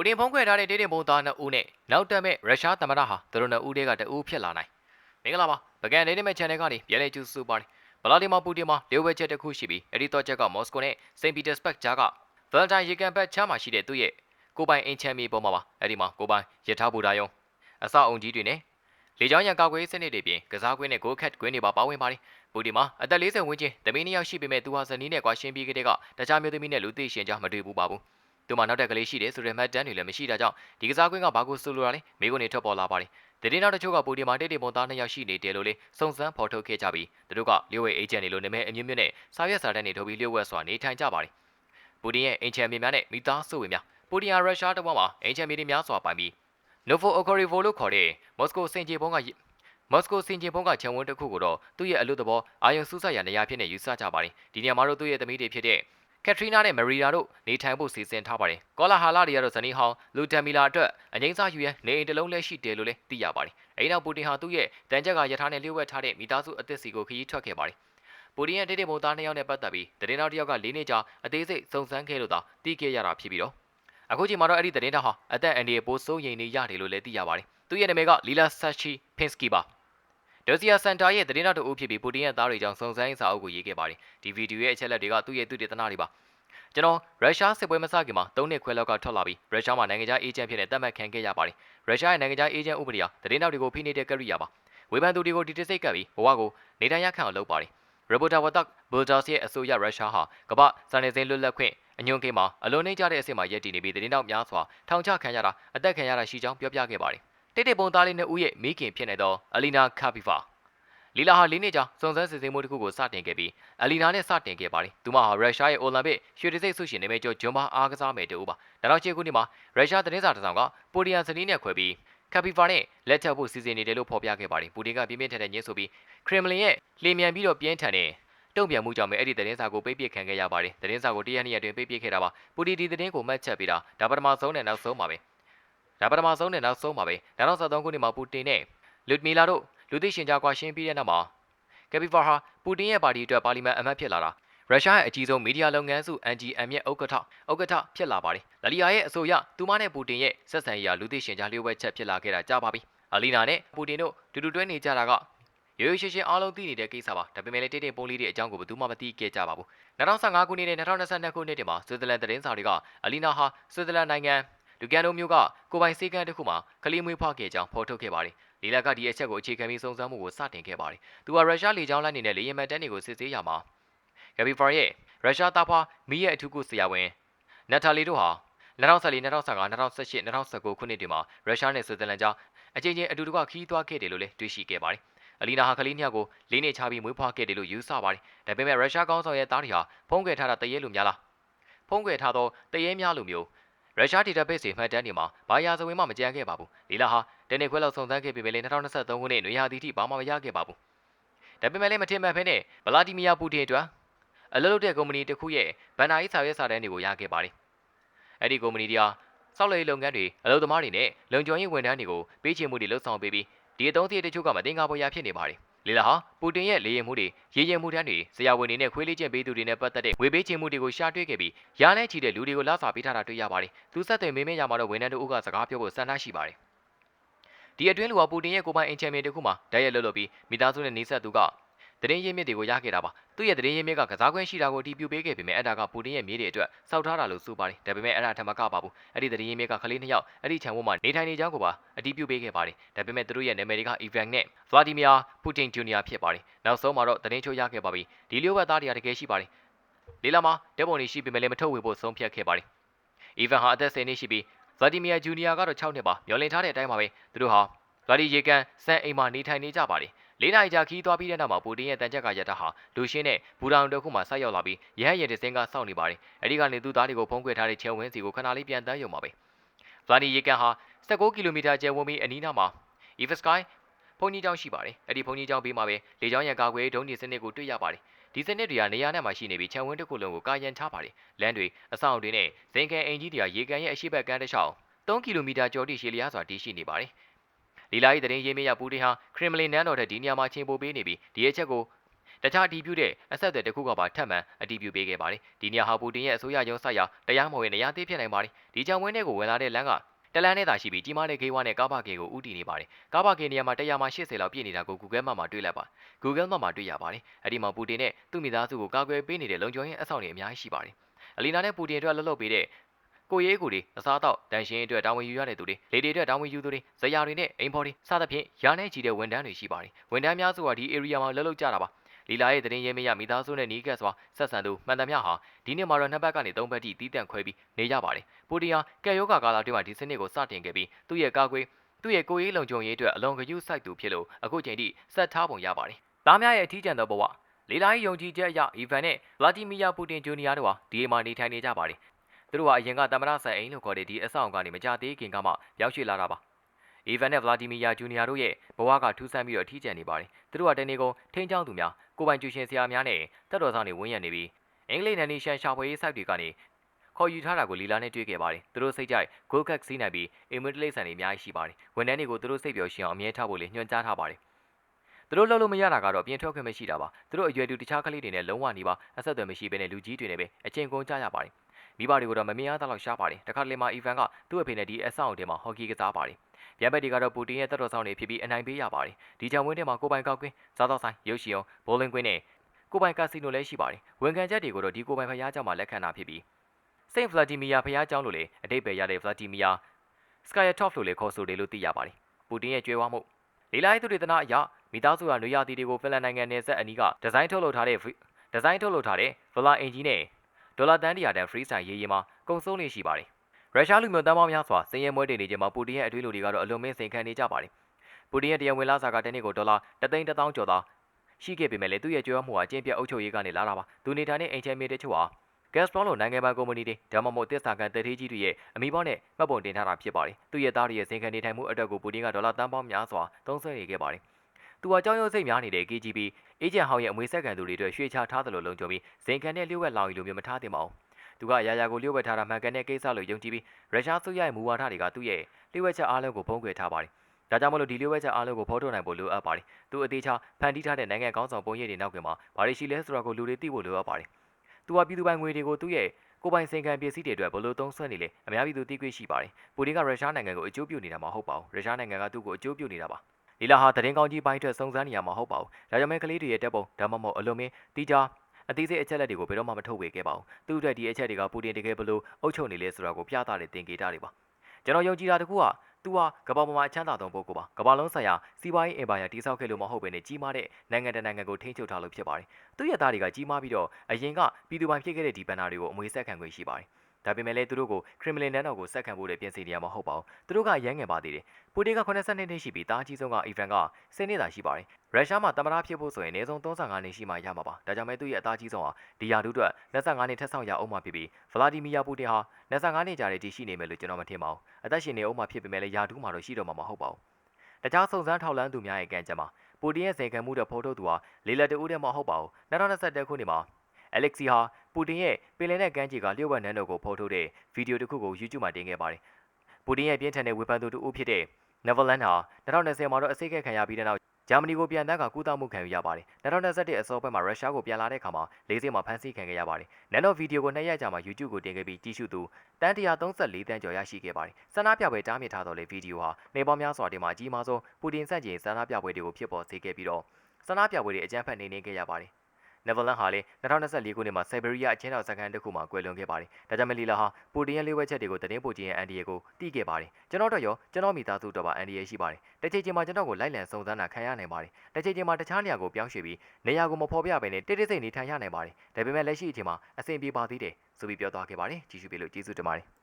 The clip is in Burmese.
ဘူတင်ဖုံးခွဲထားတဲ့ဒေတင်ဘုံသားနှစ်ဦးနဲ့နောက်တက်မဲ့ရုရှားသမ္မတဟာသူတို့နှစ်ဦးတည်းကတဦးဖြစ်လာနိုင်မင်္ဂလာပါဗကန်ဒေတင်မဲ့ channel ကနေပြန်လည်ကြိုဆိုပါတယ်ဗလာဒီမာပူတင်မှာလျှို့ဝှက်ချက်တစ်ခုရှိပြီးအဲ့ဒီတော့ချက်ကမော်စကိုနဲ့စိန့်ပီတာစဘတ်ကြားကဗယ်တိုင်ရေကန်ဘတ်ချမ်းမှာရှိတဲ့သူ့ရဲ့ကိုပိုင်အင်ချမ်းမီပေါ်မှာပါအဲ့ဒီမှာကိုပိုင်ရထားဘူတာယုံအစအုံကြီးတွေနဲ့လေကြောင်းရန်ကာကွယ်ရေးစနစ်တွေပြင်ကစားကွင်းနဲ့ဂိုးခတ်ကွင်းတွေပါပါဝင်ပါတယ်ပူတင်မှာအသက်40ဝန်းကျင်တမင်းနှစ်ယောက်ရှိပေမဲ့သူဟာဇနီးနဲ့ကွာရှင်းပြီးကတည်းကတခြားမျိုးသမီးနဲ့လူသိရှင်ကြားမတွေ့ဘူးပါဘူး သူမှာနောက်တက်ကလေးရှိတယ်ဆိုတဲ့မှတ်တမ်းတွေလည်းမရှိတာကြောင့်ဒီကစားကွင်းကဘာကိုဆိုလိုတာလဲမိကုန်နေထွက်ပေါ်လာပါတယ်တတိနောက်တချို့ကပူတင်မှာတိတ်တိတ်ပုံသားနှစ်ယောက်ရှိနေတယ်လို့လေစုံစမ်းဖော်ထုတ်ခဲ့ကြပြီးသူတို့ကလျှို့ဝှက်အေဂျင့်တွေလို့နာမည်အမျိုးမျိုးနဲ့စာရွက်စာတမ်းတွေထုတ်ပြီးလျှို့ဝှက်စွာနေထိုင်ကြပါတယ်ပူတင်ရဲ့အင်ချန်မီများနဲ့မိသားစုဝင်များပူတင်ဟာရုရှားတဝက်မှာအင်ချန်မီတွေများစွာပိုင်ပြီး Novo Okorivo လို့ခေါ်တဲ့မော်စကိုစင်ကြေဘုံကမော်စကိုစင်ဂျင်ဘုံကခြံဝန်းတစ်ခုကိုတော့သူ့ရဲ့အလို့သဘောအာယုံစူးစိုက်ရာနေရာဖြစ်နေယူဆကြပါတယ်ဒီနေရာမှာတော့သူ့ရဲ့သမီးတွေဖြစ်တဲ့ ကက်ထရီနာနဲ့မရီယာတို့နေထိုင်ဖို့စီစဉ်ထားပါတယ်ကောလာဟာလာတွေကတော့ဇနီးဟောင်းလူတမ်မီလာအတွက်အငိမ့်စားယူရန်နေအိမ်တစ်လုံးလည်းရှိတယ်လို့လည်းသိရပါတယ်အဲဒီနောက်ပူတင်ဟာသူ့ရဲ့တန်ကြက်ကရထားနဲ့လျှို့ဝှက်ထားတဲ့မိသားစုအသစ်စီကိုခရီးထွက်ခဲ့ပါတယ်ပူတင်ရဲ့တိတိမုံသားနှစ်ယောက်နဲ့ပတ်သက်ပြီးတရင်တော်တစ်ယောက်က၄နှစ်ကြာအသေးစိတ်စုံစမ်းခဲ့လို့သာသိခဲ့ရတာဖြစ်ပြီးတော့အခုချိန်မှာတော့အဲ့ဒီတရင်တော်ဟာအသက်အန္တရာယ်ပိုဆိုးရင်နေရတယ်လို့လည်းသိရပါတယ်သူ့ရဲ့နာမည်ကလီလာဆာချီဖင်စကီပါ ဒိုစီယာစန်တာရဲ့သတင်းတော်တူဖြစ်ပြီးပူတင်ရဲ့သားတွေကြောင့်စုံစမ်းစာအုပ်ကိုရေးခဲ့ပါတယ်ဒီဗီဒီယိုရဲ့အချက်လက်တွေကသူ့ရဲ့သူတေသနာတွေပါကျွန်တော်ရုရှားစစ်ပွဲမစခင်မှာ၃နှစ်ခွဲလောက်ကထွက်လာပြီးရုရှားမှာနိုင်ငံခြားအေဂျင့်ဖြစ်နေတတ်မှတ်ခံခဲ့ရပါတယ်ရုရှားရဲ့နိုင်ငံခြားအေဂျင့်ဥပဒေဟာသတင်းတော်တွေကိုဖိနှိပ်တဲ့ကရိယာပါဝေဖန်သူတွေကိုဒီတစ်စိတ်ကပ်ပြီးဘဝကိုနေတိုင်းရခံအောင်လုပ်ပါတယ်ရဘိုတာဝတ်တက်ဘူဒါစ်ရဲ့အဆိုရရုရှားဟာကမ္ဘာစာနယ်ဇင်းလွတ်လပ်ခွင့်အညွန့်ကိန်းမှာအလွန်နှိမ့်ကြတဲ့အဆင့်မှာရပ်တည်နေပြီးသတင်းတော်များစွာထောင်ချခံရတာအသက်ခံရတာရှိကြောင်းပြောပြခဲ့ပါတယ် တိတ်တိတ်ပုံသားလေးနှစ်ဦးရဲ့မိခင်ဖြစ်နေသောအလီနာကာပီဖာလီလာဟာလေးနှစ်ကြာစုံစမ်းစစ်ဆေးမှုတစ်ခုကိုစတင်ခဲ့ပြီးအလီနာနဲ့စတင်ခဲ့ပါတယ်။သူမဟာရုရှားရဲ့အိုလံပစ်ရွှေတံဆိပ်ဆုရှင်နေမဲ့ကျော်ဂျွန်ဘာအားကစားမယ်တူပါ။ဒါတော့ချေခုနှစ်မှာရုရှားသတင်းစာတစ်စောင်ကပိုဒီယန်စနီးနဲ့ခွဲပြီးကပီဖာနဲ့လက်ချက်ဖို့စီစဉ်နေတယ်လို့ဖော်ပြခဲ့ပါတယ်။ပူတင်ကပြင်းပြင်းထန်ထန်ညှင်းဆိုပြီးခရမ်မလင်ရဲ့လီမြန်ပြီးတော့ပြင်းထန်တဲ့တုံ့ပြန်မှုကြောင့်ပဲအဲ့ဒီသတင်းစာကိုပိတ်ပစ်ခံခဲ့ရပါတယ်။သတင်းစာကိုတရက်နှစ်ရက်တွင်ပိတ်ပစ်ခဲ့တာပါ။ပူတီဒီသတင်းကိုမှတ်ချက်ပေးတာဒါပထမဆုံးနဲ့နောက်ဆုံးပါပဲ။ ဒါပထမဆုံးနဲ့နောက်ဆုံးပါပဲ။2023ခုနှစ်မှာပူတင်နဲ့လူဒမီလာတို့လူသိရှင်ကြားကွာရှင်းပြီးတဲ့နောက်မှာကပီဖာဟာပူတင်ရဲ့ပါတီအတွက်ပါလီမန်အမတ်ဖြစ်လာတာရုရှားရဲ့အကြီးဆုံးမီဒီယာလုပ်ငန်းစု NGM ရဲ့ဥက္ကဋ္ဌဥက္ကဋ္ဌဖြစ်လာပါတယ်။လလီယာရဲ့အဆိုအရသူမနဲ့ပူတင်ရဲ့ဆက်ဆံရေးဟာလူသိရှင်ကြားလျှို့ဝှက်ချက်ဖြစ်လာခဲ့တာကြာပါပြီ။အလီနာနဲ့ပူတင်တို့တူတူတွဲနေကြတာကရိုးရိုးရှင်းရှင်းအားလုံးသိနေတဲ့ကိစ္စပါ။ဒါပေမဲ့လည်းတိတ်တိတ်ပုံလေးတွေအကြောင်းကိုဘယ်သူမှမသိခဲ့ကြပါဘူး။2015ခုနှစ်နဲ့2022ခုနှစ်တည်းမှာဆွစ်ဇာလန်သတင်းစာတွေကအလီနာဟာဆွစ်ဇာလန်နိုင်ငံ လူကန်ဒိုမြို့ကကိုပိုင်စေကန်းတစ်ခုမှာကလေးမွေးဖွားခဲ့ကြောင်းဖော်ထုတ်ခဲ့ပါတယ်။လီလာကဒီအချက်ကိုအခြေခံပြီးစုံစမ်းမှုကိုစတင်ခဲ့ပါတယ်။သူဟာရုရှားလေကြောင်းလိုင်းနေတဲ့လေယာဉ်မှန်တန်းတွေကိုစစ်ဆေးရမှာဂဘီဖာရဲ့ရုရှားသားဖွားမီးရဲ့အထူးကုဆရာဝန်နက်တာလီတို့ဟာ2014 2015 2018 2019ခုနှစ်တွေမှာရုရှားနဲ့ဆွစ်ဇာလန်ကြားအချင်းချင်းအတူတကွခီးသွွားခဲ့တယ်လို့လည်းတွေ့ရှိခဲ့ပါတယ်။အလီနာဟာကလေးနှစ်ယောက်ကိုလေးနှစ်ချပြီးမွေးဖွားခဲ့တယ်လို့ယူဆပါတယ်။ဒါပေမဲ့ရုရှားကောင်းဆောင်ရဲ့သားတွေဟာဖုံးကွယ်ထားတာတရေလူများလား။ဖုံးကွယ်ထားသောတရေများလူမျိုး ရုရှား database တွေမှတ်တမ်းတွေမှာဘာယာဇဝင်မှမကြမ်းခဲ့ပါဘူး။လီလာဟာတနေ့ခွဲလောက်စုံစမ်းခဲ့ပေမဲ့လည်း2023ခုနှစ်နွေရာသီထိဘာမှမရခဲ့ပါဘူး။ဒါပေမဲ့လည်းမထင်မှတ်ဖဲနဲ့ဗလာဒီမီယာပူတင်အတွက်အလုပ်လုပ်တဲ့ကုမ္ပဏီတစ်ခုရဲ့ဗန်နာရေးစာရွက်စာတမ်းတွေကိုရခဲ့ပါတယ်။အဲ့ဒီကုမ္ပဏီတွေဟာစောက်လေလုပ်ငန်းတွေအလုပ်သမားတွေနဲ့လုံခြုံရေးဝန်ထမ်းတွေကိုပေးချေမှုတွေလှုပ်ဆောင်ပေးပြီးဒီအသုံးစရိတ်တချို့ကမတင်ကားပေါ်ရဖြစ်နေပါတယ်။ လီလာဟာပူတင်ရဲ့လေရင်မှုတွေရေရင်မှုတန်းတွေဆရာဝန်တွေနဲ့ခွေးလေးကျင့်ပေးသူတွေနဲ့ပတ်သက်တဲ့ဝေပေးချေမှုတွေကိုရှာတွေ့ခဲ့ပြီးရာနဲ့ချီတဲ့လူတွေကိုလာစာပေးထားတာတွေ့ရပါတယ်။သူဆက်သွယ်မေးမြန်းရမှာတော့ဝန်ထမ်းတို့ကစကားပြောဖို့စံနှရှိပါတယ်။ဒီအတွင်းလူကပူတင်ရဲ့ကိုပိုင်အင်ချန်ပီယံတစ်ခုမှာဓာတ်ရိုက်လွတ်လွတ်ပြီးမိသားစုနဲ့နေဆက်သူက သတင်းရင်းမြစ်တွေကိုရခဲ့တာပါသူ့ရဲ့သတင်းရင်းမြစ်ကကစားကွင်းရှိတာကိုအတည်ပြုပေးခဲ့ပေမဲ့အဲ့ဒါကပူတင်ရဲ့မြေးတွေအတွက်စောက်ထားတာလို့ဆိုပါတယ်ဒါပေမဲ့အဲ့ဒါထမကပါဘူးအဲ့ဒီသတင်းရင်းမြစ်ကကလေးနှစ်ယောက်အဲ့ဒီခြံဝန်းမှာနေထိုင်နေကြောင်းကိုပါအတည်ပြုပေးခဲ့ပါတယ်ဒါပေမဲ့သူတို့ရဲ့နာမည်တွေက Ivan နဲ့ Vladimir Putin Jr ဖြစ်ပါတယ်နောက်ဆုံးမှာတော့သတင်းချိုးရခဲ့ပါပြီဒီလျှို့ဝှက်သားတွေကတကယ်ရှိပါတယ်လေးလာမှာတက်ပုံတွေရှိပေမဲ့လည်းမထုတ်ဝေဖို့ဆုံးဖြတ်ခဲ့ပါတယ် Ivan ဟာအသက်10နှစ်ရှိပြီး Vladimir Jr ကတော့6နှစ်ပါမျောလင့်ထားတဲ့အတိုင်းပါပဲသူတို့ဟာ ဗလာဒီရေကန်စံအိမ်မှာနေထိုင်နေကြပါတယ်လေးနိုင်ကြာခီးသွားပြီးတဲ့နောက်မှာပူတင်ရဲ့တန်ချက်ကရတာဟာလူရှင်းနဲ့ဘူတောင်တစ်ခုမှဆိုက်ရောက်လာပြီးရဟရင်တစင်းကစောင့်နေပါတယ်အဲဒီကနေသူ့သားတွေကိုဖုံးကွယ်ထားတဲ့ချဲဝင်းစီကိုခဏလေးပြန်တန်းရုံပါပဲဗလာဒီရေကန်ဟာ16ကီလိုမီတာကျယ်ဝန်းပြီးအနီးနားမှာ Evsky ဘုံကြီးကျောင်းရှိပါတယ်အဲ့ဒီဘုံကြီးကျောင်းဘေးမှာပဲလေကြောင်းရန်ကာကွယ်ဒုံးကျည်စနစ်ကိုတွေ့ရပါတယ်ဒီစနစ်တွေကနေရာနဲ့မှရှိနေပြီးခြံဝင်းတစ်ခုလုံးကိုကာယံထားပါတယ်လမ်းတွေအဆောင်တွေနဲ့ဇင်ကန်အင်ကြီးတွေကရေကန်ရဲ့အရှိတ်ဘက်ကမ်းတစ်လျှောက်3ကီလိုမီတာကျော်တိရှည်လျားစွာတည်ရှိနေပါတယ် လီလာ၏တရင်ရေးမြရပူတင်ဟာခရမ်မလင်နန်းတော်ထက်ဒီနေရာမှာချင်းပို့ပေးနေပြီးဒီအချက်ကိုတခြားအတည်ပြုတဲ့အဆက်အသွယ်တစ်ခုကပါထပ်မံအတည်ပြုပေးခဲ့ပါတယ်ဒီနေရာဟာပူတင်ရဲ့အစိုးရရုံးဆိုင်ရာတရားမဝင်နေရာသေးဖြစ်နိုင်ပါတယ်ဒီကြောင့်ဝင်းတွေကိုဝင်လာတဲ့လမ်းကတလန်းနဲ့သာရှိပြီးကြီးမားတဲ့ဂိမ်းဝါနဲ့ကားပါကင်ကိုဥတည်နေပါတယ်ကားပါကင်နေရာမှာ100မှာ80လောက်ပြည့်နေတာကို Google Map မှာတွေ့လိုက်ပါ Google Map မှာတွေ့ရပါတယ်အဲ့ဒီမှာပူတင်နဲ့သူ့မိသားစုကိုကာကွယ်ပေးနေတဲ့လုံခြုံရေးအဆောက်အအုံတွေအများကြီးရှိပါတယ်အလီနာနဲ့ပူတင်အတွက်လှုပ်လှုပ်ပေးတဲ့ ကိုရေးကိုတွေအစားအသောက်တန်ရှင်းအတွက်တာဝန်ယူရတဲ့သူတွေလေတွေအတွက်တာဝန်ယူသူတွေဇရာတွေနဲ့အိမ်ဖော်တွေစသဖြင့်ရာနဲ့ချီတဲ့ဝန်ထမ်းတွေရှိပါတယ်ဝန်ထမ်းများစုကဒီ area မှာလှုပ်လှုပ်ကြတာပါလီလာရဲ့သတင်းရင်းမရမိသားစုနဲ့နီးကပ်စွာဆက်ဆံသူမှန်သမျှဟာဒီနှစ်မှာတော့နှစ်ဘက်ကနေသုံးဘက်ထိတီးတန့်ခွဲပြီးနေကြပါတယ်ပူတီယာကဲယောဂကာလအတွင်းမှာဒီစနစ်ကိုစတင်ခဲ့ပြီးသူ့ရဲ့ကာကွယ်သူ့ရဲ့ကိုရေးလုံခြုံရေးအတွက်အလွန်ဂရုစိုက်သူဖြစ်လို့အခုချိန်ထိဆက်ထားပုံရပါတယ်သားများရဲ့အထီးကျန်သောဘဝလီလာရဲ့ယုံကြည်ချက်အရအီဗန်နဲ့ဗလာတီမီယာပူတင်ဂျူနီယာတို့ဟာဒီမှာနေထိုင်နေကြပါတယ် သူတို့ဟာအရင်ကတမရဆန်အိမ်လို့ခေါ်တဲ့ဒီအဆောက်အုံကနေမကြသေးခင်ကမှရောက်ရှိလာတာပါအီဗန်နဲ့ဗလာတီမီယာဂျူနီယာတို့ရဲ့ဘဝကထူးဆန်းပြီးတော့အထီးကျန်နေပါတယ်သူတို့ဟာတနေ့ကုန်ထိန်းချောင်းသူများကိုပိုင်ကျူရှင်ဆရာများနဲ့တက်တော်ဆောင်တွေဝန်းရံနေပြီးအင်္ဂလိပ်နယ်နီရှန်ရှာဖွေရေးစိုက်တွေကနေခေါ်ယူထားတာကိုလီလာနဲ့တွေ့ခဲ့ပါတယ်သူတို့စိတ်ကြိုက်ဂိုကက်စီးနိုင်ပြီးအင်မွတ်လိမ့်ဆန်တွေအများကြီးရှိပါတယ်ဝန်ထမ်းတွေကိုသူတို့စိတ်ပျော်ရှင်အောင်အမြဲထားဖို့လေညွှန်ကြားထားပါတယ်သူတို့လှုပ်လို့မရတာကတော့ပြင်ထွက်ခွင့်မရှိတာပါသူတို့အရွယ်တူတခြားကလေးတွေနဲ့လုံးဝနေပါအဆက်အသွယ်မရှိဘဲနဲ့လူကြီးတွေနဲ့ပဲအချိန်ကုန်ကြရပါတယ် မိဘတွေကိုတော့မမြင်ရသလောက်ရှားပါတယ်တခါတလေမှာအီဗန်ကသူ့အဖေနဲ့ဒီအဆောက်အုံထဲမှာဟော်ကီကစားပါတယ်ပြန်ဘက်တွေကတော့ပူတင်ရဲ့တက်တော်ဆောင်တွေဖြစ်ပြီးအနိုင်ပေးရပါတယ်ဒီချံဝင်းထဲမှာကိုပိုင်ကောက်ကွင်းစားတော့ဆိုင်ရုပ်ရှင်အောင်ဘိုလင်ကွင်းနဲ့ကိုပိုင်ကာစီနိုလည်းရှိပါတယ်ဝန်ခံချက်တွေကိုတော့ဒီကိုပိုင်ဖျားကြောင်မှာလက်ခံတာဖြစ်ပြီးစိန့်ဖလာဒီမီယာဖျားကြောင်လို့လည်းအတိတ်ပဲရတဲ့ဖလာဒီမီယာစကိုင်ယာတော့ဖ်လို့လည်းခေါ်ဆိုတယ်လို့သိရပါတယ်ပူတင်ရဲ့ကြွေးဝါမှုလေလာရေးသူတွေတနာအရမိသားစုကနွေရာသီတွေကိုဖင်လန်နိုင်ငံနယ်စပ်အနီးကဒီဇိုင်းထုတ်လုပ်ထားတဲ့ဒီဇိုင်းထုတ်လုပ်ထားတဲ့ Vela အင်ဂျီနဲ့ ဒေါ်လာတန်တရာတန်ဖရီးဆိုင်ရေးရေးမှာကုန်စိုးနေရှိပါတယ်ရုရှားလူမျိုးတန်းပေါင်းများစွာစင်ရဲမွဲတင်နေခြင်းမှာပူတင်ရဲ့အထွေးလူတွေကတော့အလွန်မင်းစိန်ခံနေကြပါတယ်ပူတင်ရဲ့တရားဝင်လာစာကတနေ့ကိုဒေါ်လာ3,000ကျော်သာရှိခဲ့ပေမဲ့လည်းသူ့ရဲ့ကြွေးမှုဟာအကျင့်ပြတ်အုပ်ချုပ်ရေးကနေလာတာပါသူနေထိုင်တဲ့အိမ်ချမ်းမြေတချို့ဟာ Gazprom လိုနိုင်ငံပိုင်ကုမ္ပဏီတွေဒါမှမဟုတ်တစ်စာကန်တတိကြီးတွေရဲ့အမိပေါင်းနဲ့မှတ်ပုံတင်ထားတာဖြစ်ပါတယ်သူ့ရဲ့သားတွေရဲ့စင်ခံနေထိုင်မှုအတွက်ကိုပူတင်ကဒေါ်လာတန်းပေါင်းများစွာသုံးစွဲနေခဲ့ပါတယ် သူဟာကြောင်းရုပ်စိတ်များနေတဲ့ KGB အေဂျင့်ဟောင်းရဲ့အမွေဆက်ကန်သူတွေအတွက်ရွှေချထားသလိုလုံခြုံပြီးစင်ခံနဲ့လျှို့ဝှက်လောင်ရီလိုမျိုးမထားသင့်ပါဘူးသူကအရာရာကိုလျှို့ဝှက်ထားတာမှန်ကန်တဲ့ကိစ္စလို့ယုံကြည်ပြီးရုရှားဆိုရရဲ့မူဝါဒတွေကသူ့ရဲ့လျှို့ဝှက်ချက်အားလုံးကိုဖုံးကွယ်ထားပါတယ်ဒါကြောင့်မလို့ဒီလျှို့ဝှက်ချက်အားလုံးကိုဖော်ထုတ်နိုင်ဖို့လိုအပ်ပါတယ်။သူအသေးချာဖန်တီးထားတဲ့နိုင်ငံကောင်းဆောင်ပုံရိပ်တွေနောက်ကွယ်မှာဘာတွေရှိလဲဆိုတာကိုလူတွေသိဖို့လိုအပ်ပါတယ်။သူဟာပြည်သူပိုင်ငွေတွေကိုသူ့ရဲ့ကိုပိုင်စင်ကန်ပစ္စည်းတွေအတွက်ဘလို့သုံးစွဲနေလဲအများပြည်သူသိခွင့်ရှိပါတယ်။ပူတင်ကရုရှားနိုင်ငံကိုအကျိုးပြုနေတာမဟုတ်ပါဘူး။ရုရှားနိုင်ငံကသူ့ကိုအကျိုးပြုနေတာပါ။ လီလာဟာတရင်ကောင်းကြီးပိုင်းအတွက်စုံစမ်းနေရမှာမဟုတ်ပါဘူး။ဒါကြောင့်မဲကလေးတွေရဲ့တက်ပုံဒါမှမဟုတ်အလွန်မင်းတီးကြအသေးစိတ်အချက်လက်တွေကိုဘယ်တော့မှမထုတ်ဝေခဲ့ပါဘူး။သူ့အတွက်ဒီအချက်တွေကပူတင်တကယ်ဘလို့အုပ်ချုပ်နေလဲဆိုတာကိုပြသတဲ့သင်္ကေတတွေပါ။ကျွန်တော်ယုံကြည်တာတခုကသူဟာကမ္ဘာပေါ်မှာအချမ်းသာဆုံးပုဂ္ဂိုလ်ပါကမ္ဘာလုံးဆိုင်ရာစီးပွားရေးအင်ပါယာတည်ဆောက်ခဲ့လို့မဟုတ်ဘဲနဲ့ကြီးမားတဲ့နိုင်ငံတကာနိုင်ငံကိုထိန်းချုပ်ထားလို့ဖြစ်ပါတယ်သူရဲ့သားတွေကကြီးမားပြီးတော့အရင်ကပြည်သူပိုင်ဖြစ်ခဲ့တဲ့ဒီဘန်နာတွေကိုအမွေဆက်ခံခွင့်ရှိပါတယ် ဒါပေမဲ့လည်းသူတို့ကိုခရစ်မလင်နန်းတော်ကိုဆက်ခံဖို့လည်းပြင်ဆင်နေရမှာမဟုတ်ပါဘူးသူတို့ကရမ်းငယ်ပါသေးတယ်ပူတင်က82နှစ်ရှိပြီးတားကြီးဆုံးကအီဗန်က10နှစ်သာရှိပါတယ်ရုရှားမှာတမရဖြစ်ဖို့ဆိုရင်အနည်းဆုံး35နှစ်ရှိမှရမှာပါဒါကြောင့်မဲသူ့ရဲ့အသားကြီးဆုံးဟာဒီယာဒုအတွက်25နှစ်ထက်ဆောင်ရအောင်မှဖြစ်ပြီးဗလာဒီမီယာပူတင်ဟာ25နှစ်ကြာတဲ့ဒီရှိနေမယ်လို့ကျွန်တော်မထင်ပါဘူးအသက်ရှင်နေအောင်မှဖြစ်ပေမဲ့လည်းယာဒုမှာတော့ရှိတော့မှာမဟုတ်ပါဘူးတခြားစုံစမ်းထောက်လှမ်းသူများရဲ့ကံကြမ်းမှာပူတင်ရဲ့စေခံမှုတဲ့ဖော်ထုတ်သူဟာလေလက်တူးတဲ့မဟုတ်ပါဘူး2021ခုနှစ်မှာ အလက်ဆီဟာပူတင်ရဲ့ပင်လယ်နဲ့ကမ်းခြေကလျှို့ဝှက်နန်းတော်ကိုဖော်ထုတ်တဲ့ဗီဒီယိုတစ်ခုကို YouTube မှာတင်ခဲ့ပါတယ်။ပူတင်ရဲ့ပြင်းထန်တဲ့ဝေဖန်သူတူဦးဖြစ်တဲ့ Neverland ဟာ2020မှာတော့အစိတ်ကက်ခံရပြီးတဲ့နောက်ဂျာမနီကိုပြန်တန်းကကုသမှုခံယူရပါတယ်။2021အစောပိုင်းမှာရုရှားကိုပြန်လာတဲ့အခါမှာလေးစင်းမှာဖမ်းဆီးခံခဲ့ရပါတယ်။နန်းတော်ဗီဒီယိုကိုနှစ်ရက်ကြာမှာ YouTube ကိုတင်ခဲ့ပြီးကြည့်ရှုသူတန်း134တန်းကျော်ရရှိခဲ့ပါတယ်။ဆန္ဒပြပွဲတားမြစ်ထားတော်လေဗီဒီယိုဟာနေပေါင်းများစွာတင်မှာအကြီးမားဆုံးပူတင်ဆန့်ကျင်ဆန္ဒပြပွဲတွေကိုဖြစ်ပေါ်စေခဲ့ပြီးတော့ဆန္ဒပြပွဲတွေအကြမ်းဖက်နေနေခဲ့ရပါတယ်။ Neverland ဟာလည်း2024ခုနှစ်မှာ Siberia အချင်းတော်စကန်တစ်ခုမှာကွယ်လွန်ခဲ့ပါတယ်။ဒါကြောင့်မလီလာဟာပူတင်ရဲ့လေးဝက်ချက်တွေကိုသတင်းပို့ခြင်းရဲ့အန်ဒီယေကိုတီးခဲ့ပါတယ်။ကျွန်တော်တို့ရောကျွန်တော်မိသားစုတို့ပါအန်ဒီယေရှိပါတယ်။တစ်ချိန်ချိန်မှာကျွန်တော်ကိုလိုက်လံစုံစမ်းတာခံရနိုင်ပါတယ်။တစ်ချိန်ချိန်မှာတခြားနေရာကိုပြောင်းရွှေ့ပြီးနေရာကိုမဖော်ပြဘဲနဲ့တိတိစိတ်နေထိုင်ရနိုင်ပါတယ်။ဒါပေမဲ့လက်ရှိအချိန်မှာအဆင်ပြေပါသေးတယ်ဆိုပြီးပြောသွားခဲ့ပါတယ်။ကြည့်ရှုပေးလို့ကျေးဇူးတင်ပါတယ်။